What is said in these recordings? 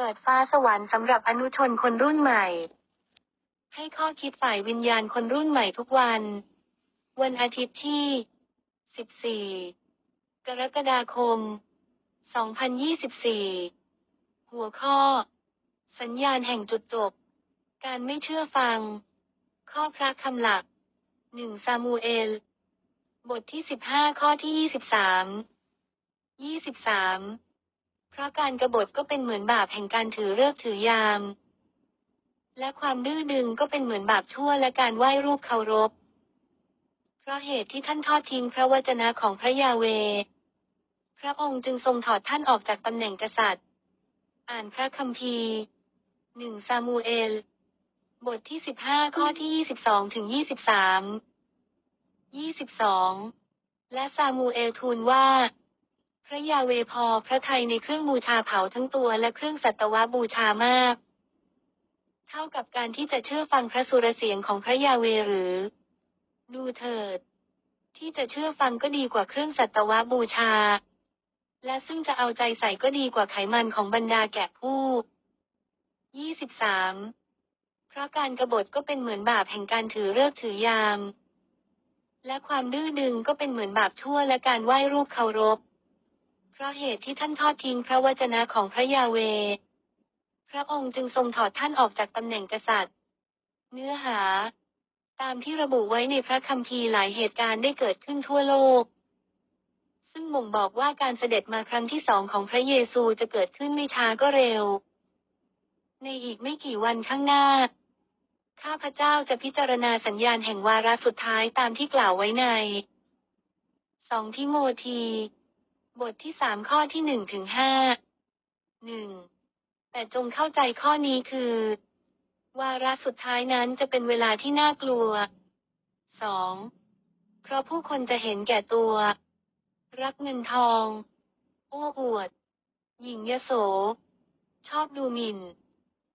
เปิดฟ้าสวรรค์สำหรับอนุชนคนรุ่นใหม่ ให้ข้อคิดฝ่ายวิญญาณคนรุ่นใหม่ทุกวัน วันอาทิตย์ที่ 14 กรกฎาคม 2024 หัวข้อ สัญญาณแห่งจุดจบ การไม่เชื่อฟัง ข้อพระคำหลัก 1 ซามูเอล บทที่ 15 ข้อที่ 23 23 เพราะการกรบฏก็เป็นเหมือนบาปแห่งการถือเลิกถือยาม และความดื้อดึงก็เป็นเหมือนบาปชั่วและการไหว้รูปเคารพ เพราะเหตุที่ท่านทอดทิ้งพระวจนะของพระยาเว พระองค์จึงทรงถอดท่านออกจากตำแหน่งกษัตริย์ อ่านพระคัมภีร์หนึ่งซามูเอล บทที่สิบห้าข้อที่ยี่สิบสองถึงยี่สิบสามยี่สิบสองและซามูเอลทูลว่า พระยาเวพอพระไทยในเครื่องบูชาเผาทั้งตัวและเครื่องสัตวบูชามาก เท่ากับการที่จะเชื่อฟังพระสุรเสียงของพระยาเวหรือ ดูเถิด ที่จะเชื่อฟังก็ดีกว่าเครื่องสัตวบูชา และซึ่งจะเอาใจใส่ก็ดีกว่าไขมันของบรรดาแกะผู้ยี่สิบสามเพราะการกรบฏก็เป็นเหมือนบาปแห่งการถือเลิกถือยาม และความดื้อดึงก็เป็นเหมือนบาปชั่วและการไหว้รูปเคารพ เพราะเหตุที่ท่านทอดทิ้งพระวจนะของพระยาเว พระองค์จึงทรงถอดท่านออกจากตำแหน่งกษัตริย์ เนื้อหา ตามที่ระบุไว้ในพระคัมภีร์หลายเหตุการณ์ได้เกิดขึ้นทั่วโลก ซึ่งบ่งบอกว่าการเสด็จมาครั้งที่สองของพระเยซูจะเกิดขึ้นไม่ช้าก็เร็ว ในอีกไม่กี่วันข้างหน้า ข้าพเจ้าจะพิจารณาสัญญาณแห่งวาระสุดท้ายตามที่กล่าวไว้ในสองทิโมธี บทที่สามข้อที่หนึ่งถึงห้าหนึ่งแต่จงเข้าใจข้อนี้คือ วาระสุดท้ายนั้นจะเป็นเวลาที่น่ากลัวสองเพราะผู้คนจะเห็นแก่ตัว รักเงินทองโอ้อวด หญิงยโส ชอบดูหมิ่น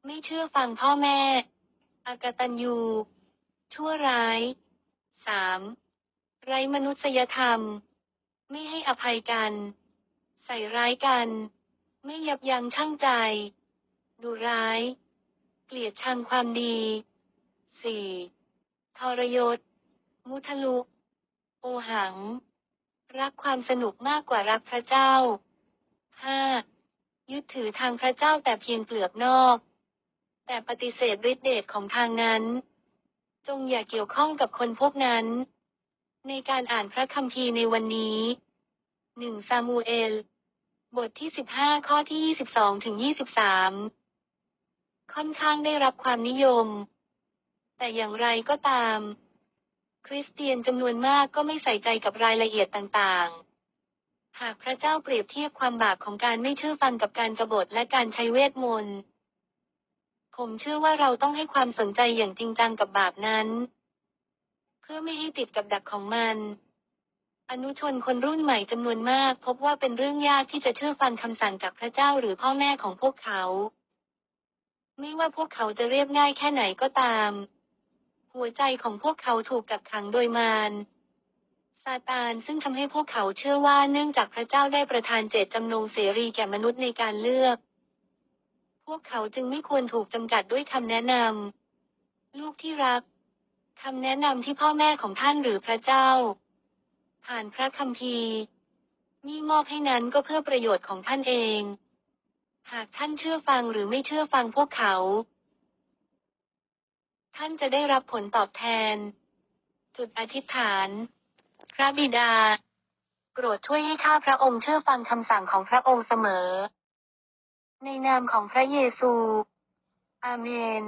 ไม่เชื่อฟังพ่อแม่ อากตัญญูชั่วร้ายสามไร้มนุษยธรรม ไม่ให้อภัยกัน ใส่ร้ายกัน ไม่ยับยั้งชั่งใจ ดูร้าย เกลียดชังความดีสี่ทรยศ มุทะลุ โอหัง รักความสนุกมากกว่ารักพระเจ้าห้ายึดถือทางพระเจ้าแต่เพียงเปลือกนอก แต่ปฏิเสธฤทธิเดชของทางนั้น จงอย่าเกี่ยวข้องกับคนพวกนั้นในการอ่านพระคัมภีร์ในวันนี้ หนึ่งซามูเอล บทที่สิบห้าข้อที่ยี่สิบสองถึงยี่สิบสามค่อนข้างได้รับความนิยม แต่อย่างไรก็ตาม คริสเตียนจำนวนมากก็ไม่ใส่ใจกับรายละเอียดต่างๆ หากพระเจ้าเปรียบเทียบความบาปของการไม่เชื่อฟังกับการกบฏและการใช้เวทมนต์ ผมเชื่อว่าเราต้องให้ความสนใจอย่างจริงจังกับบาปนั้น เพื่อไม่ให้ติดกับดักของมัน อนุชนคนรุ่นใหม่จำนวนมาก พบว่าเป็นเรื่องยากที่จะเชื่อฟังคำสั่งจากพระเจ้าหรือพ่อแม่ของพวกเขา ไม่ว่าพวกเขาจะเรียบง่ายแค่ไหนก็ตาม หัวใจของพวกเขาถูกกักขังโดยมารซาตานซึ่งทำให้พวกเขาเชื่อว่าเนื่องจากพระเจ้าได้ประทานเจตจำนงเสรีแก่มนุษย์ในการเลือก พวกเขาจึงไม่ควรถูกจำกัดด้วยคำแนะนำลูกที่รักคำแนะนำที่พ่อแม่ของท่านหรือพระเจ้า ผ่านพระคัมภีร์มีมอบให้นั้นก็เพื่อประโยชน์ของท่านเอง หากท่านเชื่อฟังหรือไม่เชื่อฟังพวกเขา ท่านจะได้รับผลตอบแทน จุดอธิษฐาน พระบิดา โปรดช่วยให้ข้าพระองค์เชื่อฟังคำสั่งของพระองค์เสมอ ในนามของพระเยซู อาเมน